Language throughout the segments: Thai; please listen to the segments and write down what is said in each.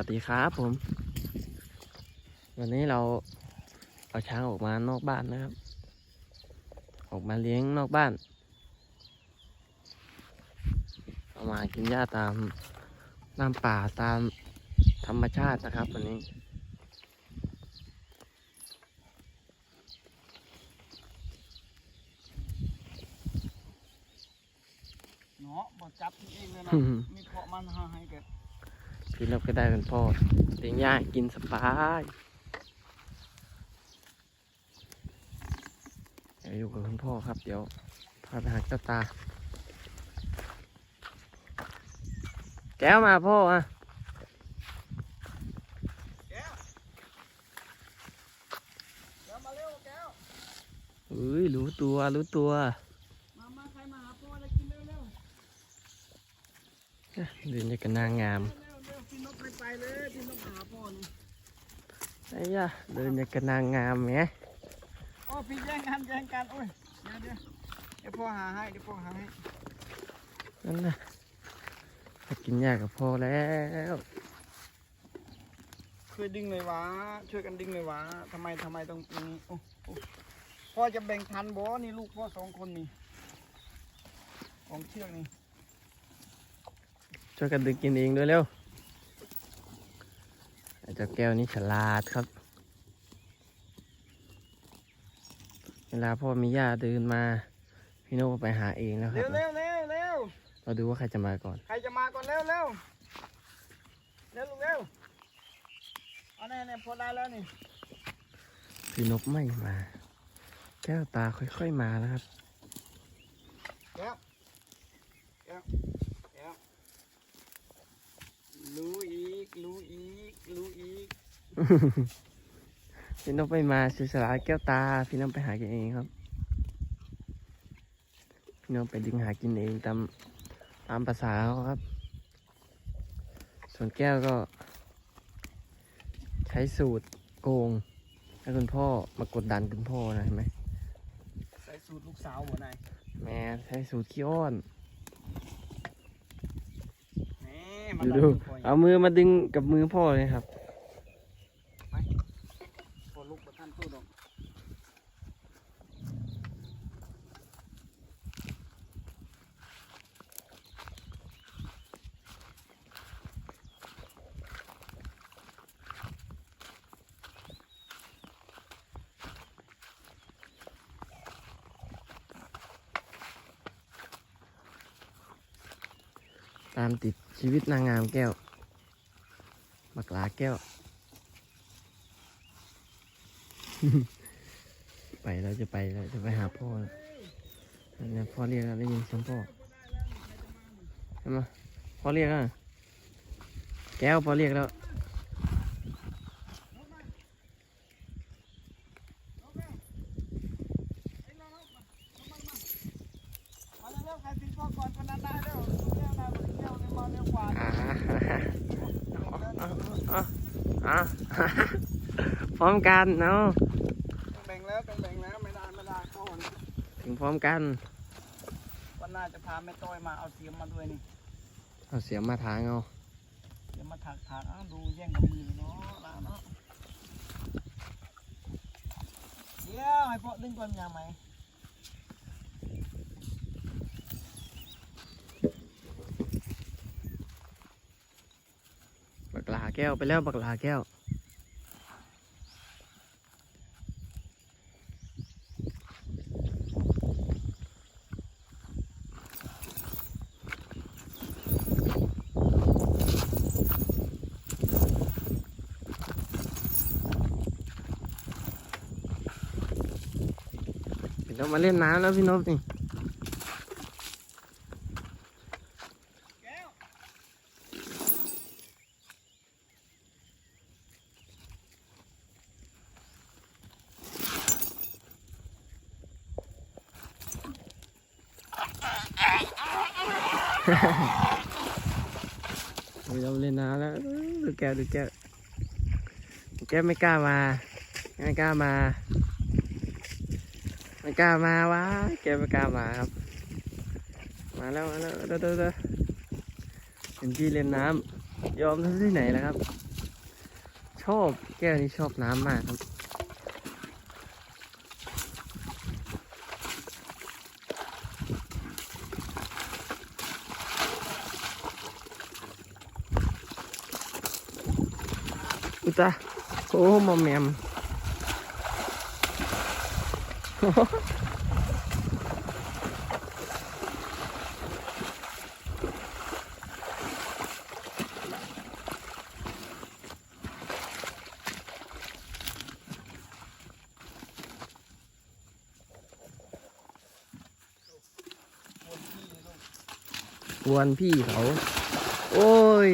วัสดีครับผม วันนี้เราเอาช้างออกมานอกบ้านนะครับ ออกมาเลี้ยงนอกบ้าน เอามากินหญ้าตามน้ำป่าตามธรรมชาตินะครับ วันนี้ เนาะบ่จับเองเลยนะอืมมีเพาะมันหาให้แก พี่เราก็ได้เป็นพ่อเลี้ยงหญ้ากินสบายเดี๋ยวอยู่กับคุณพ่อครับ เดี๋ยวพาไปหาเจ้าตา แก้วมาพ่ออะแก้วแก้วมาเร็วแก้วเอ้ยรู้ตัวรู้ตัวมามาใครมาหาพ่อแล้วกินเร็วเร็วเดินจากกันนางงาม ไปไปเลยพี่นกหาพ่อนี่ไอ้ยะเดินจากกันนางงามแหมโอ้พี่แย่งกันแย่งกันโอ้ยเดี๋ยวเดี๋ยวเดี๋ยวพ่อหาให้เดี๋ยวพ่อหาให้นั่นนะไปกินหญ้ากับพ่อแล้วช่วยดึงเลยวะช่วยกันดึงเลยวะทำไมทำไมต้องตรงนี้โอ้โอ้พ่อจะแบ่งทันบ่นี่ลูกพ่อสองคนนี่ของเชือกนี่ช่วยกันดึงกินเองด้วยเร็วไอ้ เจ้าแก้วนี่ฉลาดครับ เวลาพ่อมีหญ้าเดินมา พี่โน่ก็ไปหาเองแล้วครัเร็บ วเร็วเร็วเร็วเราดูว่าใครจะมาก่อน ใครจะมาก่อนเร็วเร็วเร็วลูกเร็วเอาแน่แน่พอได้แล้วนี่พี่นกไม่มา แก้วตาค่อยๆมาแล้วครับแก้วแก้วแก้วรู้อีกรู้อีกรู้อีก พี่นกไม่มาเสียสละแก้วตา พี่นกไปหากินเองครับ พี่นกไปดึงหากินเองตามตามภาษาเขาครับ ส่วนแก้วก็ ใช้สูตรโกงให้คุณพ่อมากดดันคุณพ่อนะเห็นไหมใส่สูตรลูกสาวหัวนายแม่ใช้สูตรขี้อ้อนแหมมาดูลองดูดูพ่อเอามือมาดึงกับมือพ่อเลยครับ พ่อลูกประท่านตู้ดอก ตามติดชีวิตนางงามแก้วบักลาแก้ว ไปแล้วจะไปแล้วจะไปหาพ่อแล้วเนี่ยพ่อเรียกแล้วได้ยินเสียงพ่อใช่ไหมพ่อเรียกอะแก้วพ่อเรียกแล้ว มาเร็วๆใครถึงพ่อก่อนคนนั้นได้เร็วลูกแก้วได้ลูกแก้วเลยมาเร็วกว่า อ่า เอ่า อ่าพร้อมกันเนาะต้องแบ่งแล้วต้องแบ่งแล้วไม่ได้ไม่ได้พ่อนะถึงพร้อมกันวันหน้าจะพาแม่ต้อยมาเอาเสียมมาด้วยนี่เอาเสียงมาทางเอาเสียมมาถักถักอ้าวดูแย่งกับมือเนาะลาเนาะเดี๋ยวให้พ่อดึงก่อนยังไหม บักหลา แก้วไปแล้วบักหลาแก้ว เดี๋ยวมาเล่นน้ำแล้วพี่นพนี่ เราเล่นน้ำแล้วดูแก้วดูแก้วดูแก้วไม่กล้ามา ไม่กล้ามา ไม่กล้ามาวะแกไม่กล้ามาครับ มาแล้วมาแล้วเด้อเด้อเด้อเป็นพี่เล่นน้ำยอมที่ไหนแล้วครับ ชอบแก้วนี่ชอบน้ำมากครับ อุตาโอ้มอมแมมกวนพี่เขา โอ้ย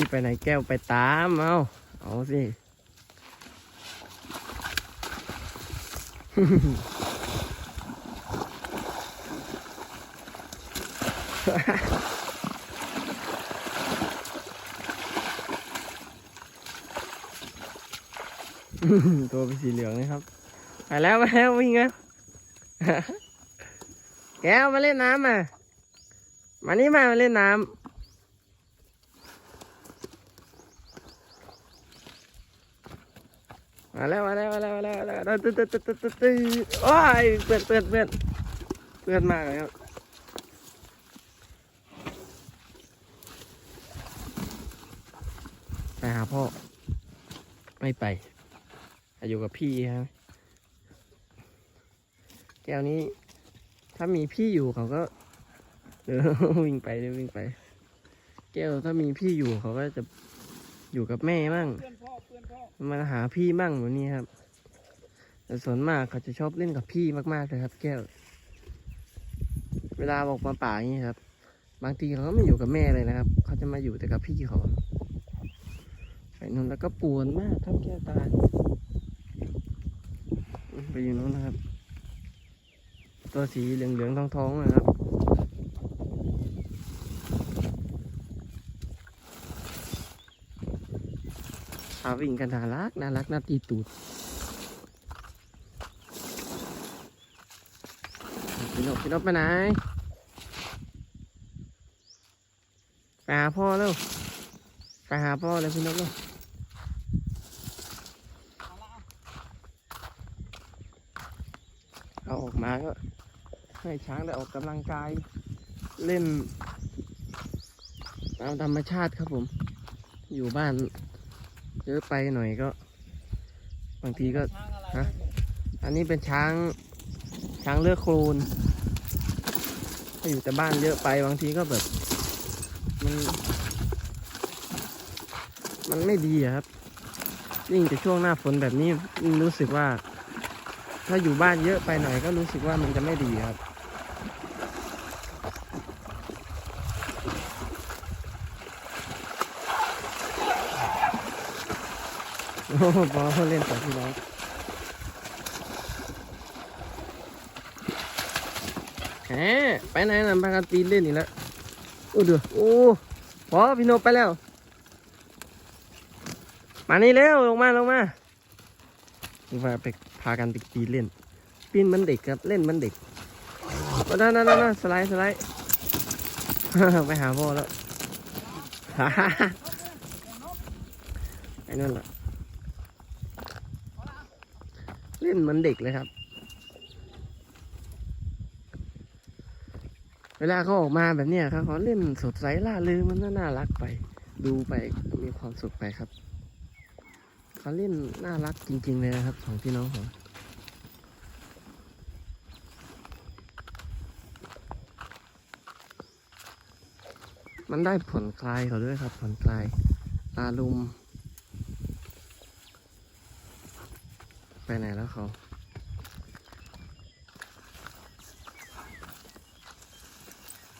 พี่ไปไหนแก้วไปตามเอาเอาสิ ตัวเป็นสีเหลืองนะครับไปแล้วไปแล้ววิ่งแล้วแก้วมาเล่นน้ำมา มานี่มามาเล่นน้ำ มาแล้วมาแล้วมาแล้วมาแล้วมาแล้วตึ๊ดตึ๊ดตึ๊ดตึ๊ดตึ๊ดตึ๊ดโอ้ยเปื่อนเปื่อนเปื่อนเปื่อนมากเลยครับไปหาพ่อ ไม่ไปอยู่กับพี่ครับแก้วนี้ ถ้ามีพี่อยู่เขาก็เออวิ่งไปเดี๋ยววิ่งไป แก้วถ้ามีพี่อยู่เขาก็จะ อยู่กับแม่มั่งเพื่อนพ่อเพื่อนพ่อมาหาพี่มั่งแบบนี้ครับ แต่ส่วนมากเขาจะชอบเล่นกับพี่มากๆเลยครับ แก้ว เวลาออกมาป่าอย่างนี้ครับ บางทีเขาก็ไม่อยู่กับแม่เลยนะครับ เขาจะมาอยู่แต่กับพี่เขาไปนู่นแล้วก็ปวนมากครับแก้วตาไปอยู่นู้นนะครับ ตัวสีเหลืองๆทองๆนะครับาวิ่งกันน่ารักน่ารักน่าตีตูดพี่นกพี่นกไปไหนไปหาพ่อเร็วไปหาพ่อเลยพี่นกเร็วเอาออกมาก็ให้ช้างได้ออกกำลังกายเล่นตามธรรมชาติครับผม อยู่บ้าน เยอะไปหน่อยก็ บางทีก็ฮะอันนี้เป็นช้าง ช้างเลือกโคลนถ้าอยู่แต่บ้านเยอะไปบางทีก็แบบ มัน มันไม่ดีครับยิ่งแต่ช่วงหน้าฝนแบบนี้รู้สึกว่า ถ้าอยู่บ้านเยอะไปหน่อยก็รู้สึกว่ามันจะไม่ดีครับ โอ้โห บอลเล่นต่อพี่น้องแหมไปไหนน่ะพากันปีนเล่นอีกแล้วโอ้เดือโอ้พอพี่โนไปแล้ว มานี่เร็วลงมาลงมาลงมาไปพากันไปปีนเล่น ปีนมันเด็กครับเล่นมันเด็กนั่นนั่นนั่นสไลด์สไลด์ไปหาพ่อแล้วไอ้นั่นแหละ เล่นเหมือนเด็กเลยครับ เวลาเขาออกมาแบบนี้ครับเขาเล่นสดใสล่าเริงมันน่ารักไป ดูไปมีความสุขไปครับเขาเล่นน่ารักจริง ๆ เลยนะครับของพี่น้องผมมันได้ผ่อนคลายเขาด้วยครับผ่อนคลายอารมณ์ ไปไหนแล้วเขา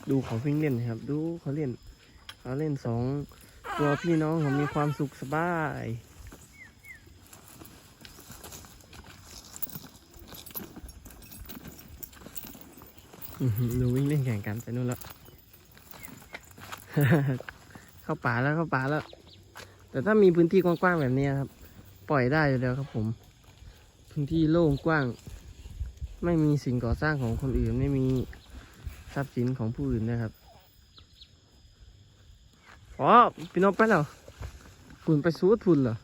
ดูเขาวิ่งเล่นนะครับ ดูเขาเล่นเขาเล่นสองตัวพี่น้องเขามีความสุขสบาย ดูวิ่งเล่นแข่งกันไปนู่นแล้ว เข้าป่าแล้วเข้าป่าแล้ว แต่ถ้ามีพื้นที่กว้างๆแบบนี้ครับ ปล่อยได้อยู่แล้วครับผม พื้นที่โล่งกว้าง ไม่มีสิ่งก่อสร้างของคนอื่น ไม่มีทรัพย์สินของผู้อื่นนะครับอ๋อพี่นพไปแล้วฝุ่นไปสูดฝุ่นเหรอ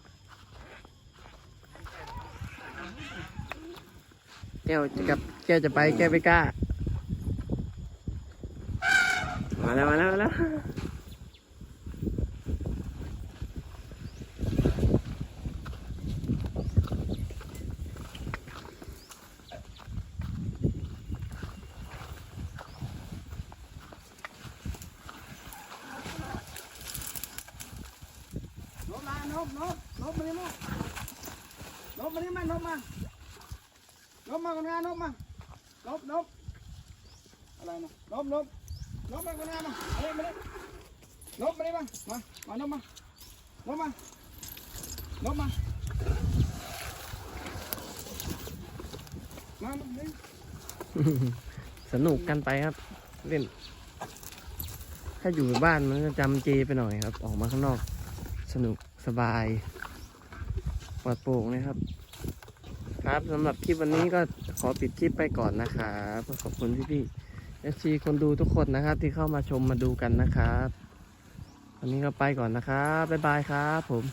แก้วจะกลับแก้วจะไปแก้วไม่กล้า มาแล้วมาแล้วมาแล้ว นบมานบนบนบมานี่มานบมา นี่มานบมาคนงานนบมานบนบอะไรนะนบนบนบมาคนงานมามาเลยมาเลยนบมานี่มามามานบมานบมานบมามามาเลยสนุกกันไปครับ เล่น ถ้าอยู่บ้านมันจะจำเจไปหน่อยครับ ออกมาข้างนอก สนุกสบายปลอดโปร่งนะครับ ครับสำหรับคลิปวันนี้ก็ขอปิดคลิปไปก่อนนะครับขอบคุณพี่ๆเอฟซีคนดูทุกคนนะครับ ที่เข้ามาชมมาดูกันนะครับ วันนี้ก็ไปก่อนนะครับบ๊ายบายครับผม